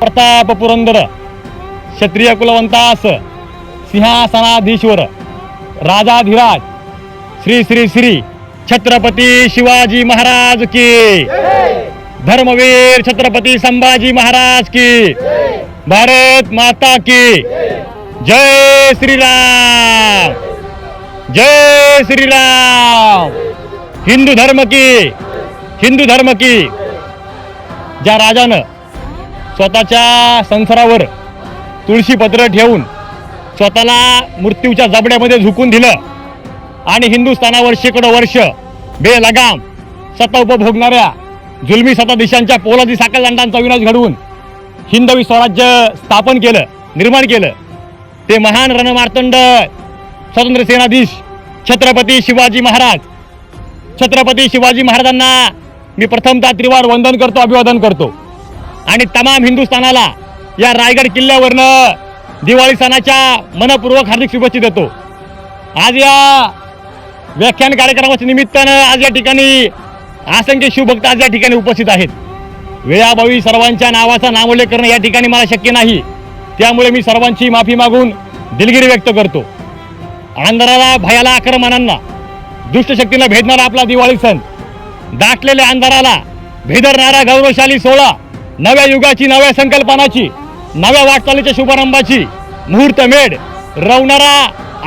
प्रताप पुरंदर क्षत्रिय कुलवंतास सिंहासनाधीश्वर राजाधिराज श्री श्री श्री छत्रपती शिवाजी महाराज की धर्मवीर छत्रपती संभाजी महाराज की भारत माता की जय श्रीराम। जय श्रीराम। हिंदू धर्म की हिंदू धर्म की। ज्या राजानं स्वतःच्या संसारावर तुळशीपत्र ठेवून स्वतःला मृत्यूच्या जबड्यामध्ये झुकून दिलं आणि हिंदुस्थानावर शेकडो वर्ष बेलगाम सत्ता उपभोगणाऱ्या जुलमी सत्ताधीशांच्या पोलादी साखळदंडांचा विनाश घडवून हिंदवी स्वराज्य स्थापन केलं निर्माण केलं. ते महान रणमार्तंड स्वातंत्र्य सेनाधीश छत्रपती शिवाजी महाराज. छत्रपती शिवाजी महाराजांना मी प्रथमतः त्रिवार वंदन करतो अभिवादन करतो. आणि तमाम हिंदुस्थानाला या रायगड किल्ल्यावरनं दिवाळी सणाच्या मनपूर्वक हार्दिक शुभेच्छा देतो. आज या व्याख्यान कार्यक्रमाच्या निमित्तानं आज या ठिकाणी असंख्य शिवभक्त आज या ठिकाणी उपस्थित आहेत. वेळाभावी सर्वांच्या नावाचा नामोल्लेख करणं या ठिकाणी मला शक्य नाही. त्यामुळे मी सर्वांची माफी मागून दिलगिरी व्यक्त करतो. अंधाराला भयाला आक्रमणांना दुष्टशक्तीला भेदणारा आपला दिवाळी सण दाटलेल्या अंधाराला भेदरणारा गौरवशाली सोहळा नव्या युगाची नव्या संकल्पनाची नव्या वाटचालीच्या शुभारंभाची मुहूर्तमेढ रवणारा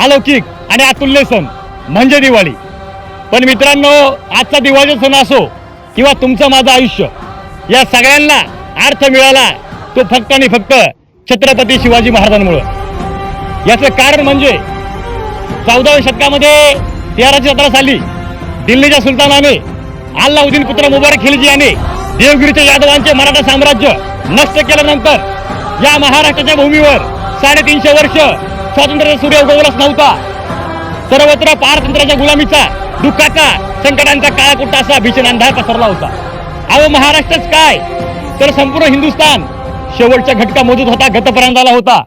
अलौकिक आणि अतुल्य सण म्हणजे दिवाळी. पण मित्रांनो आजचा दिवाळीचा सण असो किंवा तुमचं माझं आयुष्य या सगळ्यांना अर्थ मिळाला तो फक्त आणि फक्त छत्रपती शिवाजी महाराजांमुळं. याचं कारण म्हणजे चौदाव्या शतकामध्ये तेराशे सतरा साली दिल्लीच्या सुलतानाने अल्लाउद्दीन पुत्र मुबारक खिलजी याने देवगिरीच्या यादवांचे मराठा साम्राज्य नष्ट केल्यानंतर या महाराष्ट्राच्या भूमीवर साडेतीनशे वर्ष स्वातंत्र्याचा सूर्य उगवलाच नव्हता. सर्वत्र पारतंत्र्याच्या गुलामीचा दुःखाचा संकटांचा काळाकुट्टा असा भीषण अंधार पसरला होता. अहो महाराष्ट्रच काय? तर संपूर्ण हिंदुस्थान शेवटच्या घटका मोजूत होता गतपर्यंत होता.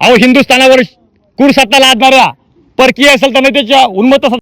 अहो हिंदुस्थानावर कुरसत्ता लादणाऱ्या परकीय सल्तनतीच्या उन्मत्त